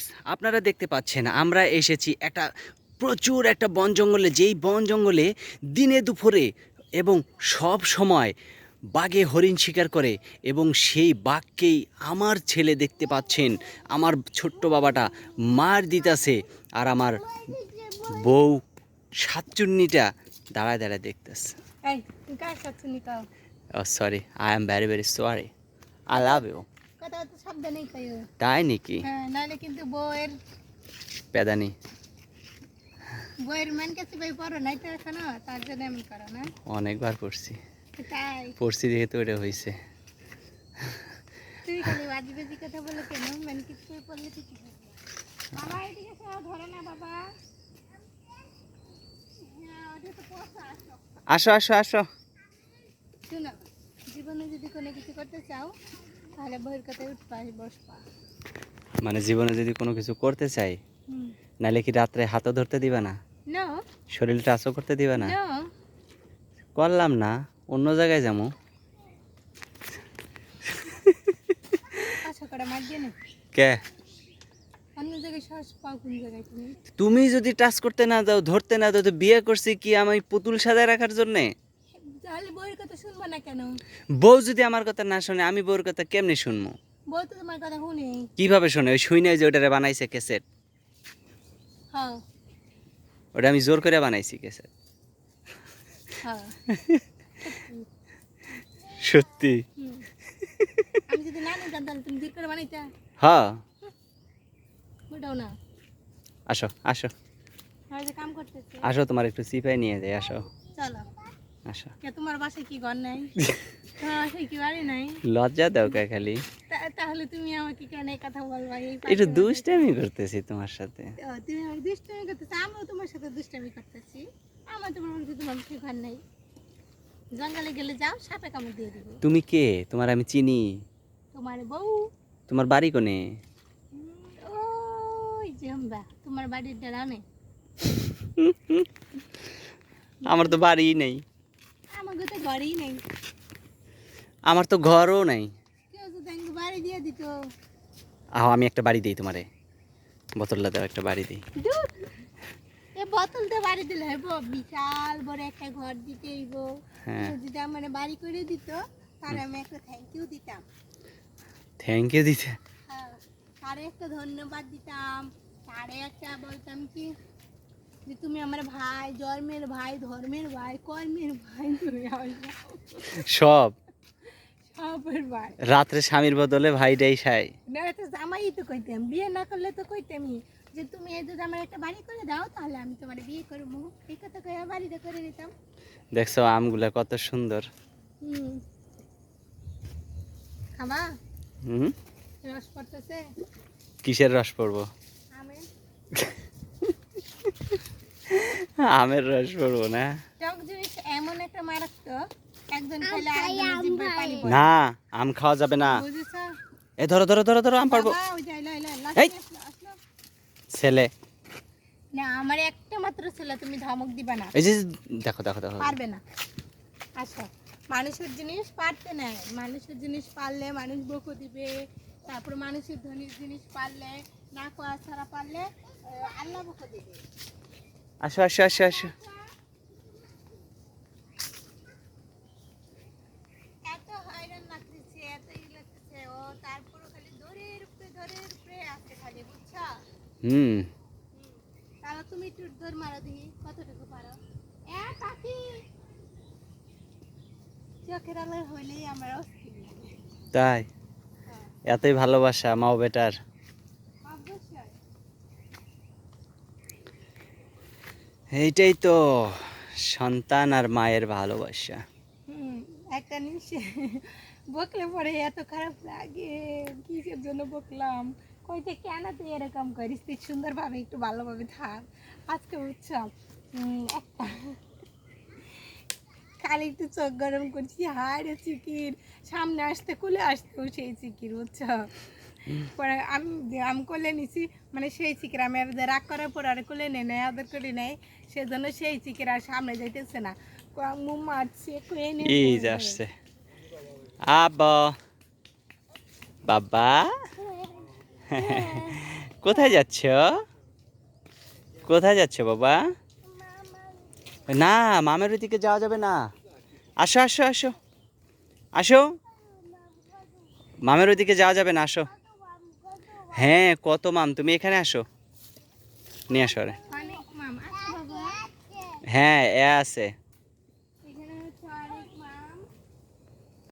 Guys আপনারা দেখতে পাচ্ছেন আমরা এসেছি একটা প্রচুর একটা বন জঙ্গলে। যেই বন জঙ্গলে দিনে দুপুরে এবং সব সময় বাঘে হরিণ শিকার করে এবং সেই বাঘকেই আমার ছেলে দেখতে পাচ্ছেন আমার ছোট্ট বাবাটা মার দিতাছে আর আমার বউ সাতচুন্নিটা দাঁড়ায় দাঁড়ায় দেখতেছে। Sorry I am very very sorry I love you কথা তো সাবধানেই তাই নাকি? হ্যাঁ নাহলে কিন্তু বউয়ের পেদানি। বউয়ের মান কাছে ভাই পড়ো নাই তো এখনও তার জন্য এমন করো না। অনেকবার পড়ছি। তাই। পড়ছি দেখে তো এটা হয়েছে তুই খালি বাজি বাজি কথা বলে কেন? মান কিছু পড়লে বাবা এদিকে ধরো না বাবা। হ্যাঁ। আসো। আসো আসো জীবনে যদি কোনো কিছু করতে চাও তাহলে বউয়ের উঠবা বসবা মানে জীবনে যদি কোনো কিছু করতে চাই নাহলে কি রাত্রে হাতও ধরতে দিবে না? শরীর টাচও করতে দিবে না? করলাম না অন্য জায়গায় যাব। না কে? তুমি? যদি টাচ করতে না দাও ধরতে না দাও তো বিয়ে করছি কি আমি পুতুল সাজায় রাখার জন্যে? তাহলে বউয়ের কথা শুনব না কেন? বউ যদি আমার কথা না শোনে আমি বউর কথা কেমনি শুনব বউ তো তোমার কথা শুনে। কীভাবে শোনে? ওই শুই নাই যে ওটারে বানাইছে ক্যাসেট হ্যাঁ। ওটা আমি জোর করে বানাইছি ক্যাসেট হ্যাঁ। সত্যি? আমি যদি না নিতাম তাহলে তুমি দিক করে বানাইতা? হ্যাঁ। ওটাও না। আসো আসো। কাম করতেছে। আসো তোমার একটু সিপাই নিয়ে যাই আসো। চলো। আসো। কে তোমার বাসায় কি ঘর নাই? তোমার বাসায় কি বাড়ি নাই? লজ্জা দাও কে খালি। তাহলে তুমি আমাকে কেন এই কথা বলবা? এই একটু দুষ্টামি করতেছি তোমার সাথে। তুমি আমাকে দুষ্টামি করতেছো আমিও তোমার সাথে দুষ্টামি করতেছি। আমার তোমার মধ্যে তোমার কি ঘর নাই। জঙ্গলে গেলে যাও সাপে কামড় দিয়ে দিব। তুমি কে? তোমার আমি চিনি। তোমার বউ। তোমার বাড়ি কোনে? ওই আমরা তোমার বাড়ির ডালানে আমার তো বাড়ি নেই। আমাকে তো ঘরেই নেই। আমার তো ঘরও নাই। বাড়ি দিয়ে দিত। আহ আমি একটা বাড়ি দিই তোমারে। বোতলটা দাও একটা বাড়ি দিই। এ বোতল দিয়ে বাড়ি দিলে হইব। বিশাল বড় একটা ঘর দিতে হইব। হ্যাঁ। কেউ যদি আমার বাড়ি করে দিত আমি একটা থ্যাংক ইউ দিতাম। থ্যাংক ইউ দিতে। হ্যাঁ তারে একটা ধন্যবাদ দিতাম। তারে একটা বলতাম কি যে তুমি আমার ভাই জন্মের ভাই ধর্মের ভাই কর্মের ভাই তুমি সব। সবের ভাই। রাত্রে স্বামীর বদলে ভাইটাই সাই। না তো জামাই তো কইতাম বিয়ে না করলে তো কইতামই। যে তুমি এই যদি আমার একটা বাড়ি করে দাও তাহলে আমি তোমার বিয়ে করব। এই কথা কয়ে বাড়িটা করে নিতাম। দেখছ আমগুলা কত সুন্দর। হুম। খাবা? হুম? রস পড়তেছে? কিসের রস পড়ব আমি আমের রস পড়ব না। এমন একটা একজন খেলে আরেকজনের জিভে পানি পড়ে। না আম খাওয়া যাবে না। এ ধরো ধরো ধরো ধরো আম পারব। এই। ছেলে। না আমার একটা মাত্র ছেলে তুমি ধমক দিবা না। এই যে দেখো দেখো দেখো। পারবে না। আচ্ছা মানুষের জিনিস পারতে নেয় মানুষের জিনিস পারলে মানুষ বকু দিবে। তারপর মানুষের ধনির জিনিস পারলে না কোয়া ছাড়া পারলে আল্লাহ বকু দিবে। আসো আসো আসো আসো। হুম। তাহলে তুমি একটু মারো দেখি কতটুকু পারো? এ পাখি! চোখের আলো হইলেই আমার অস্থির তাই? হ্যাঁ। এতই ভালোবাসা মাও বেটার। এইটাই তো সন্তান আর মায়ের ভালোবাসা। একটা জিনিস বকলে পরে এত খারাপ লাগে। কিসের জন্য বকলাম? কইতে কেন তুই এরকম করিস? তুই সুন্দরভাবে একটু ভালোভাবে থাক। আজকে উৎসব একটা খালি একটু চোখ গরম করছি রে চিকির। সামনে আসতে, কুলে আসতেও সেই চিকির উৎসব পরে আমি আমি করলে নিছি মানে সেই চিকিরা রাগ করার পর আর করলে নেই নেয় আদর করে নেয় সেজন্য সেই চিকিরা সামনে যাইতেছে না। মু মারছে কয়ে আসছে। আবা বাবা? কোথায় যাচ্ছ? কোথায় যাচ্ছ বাবা? না মামের ওইদিকে যাওয়া যাবে না। আসো আসো আসো। আসো। মামের ওইদিকে যাওয়া যাবে না আসো। হ্যাঁ কত মাম? তুমি এখানে আসো। নিয়ে আসো হ্যাঁ এ আছে।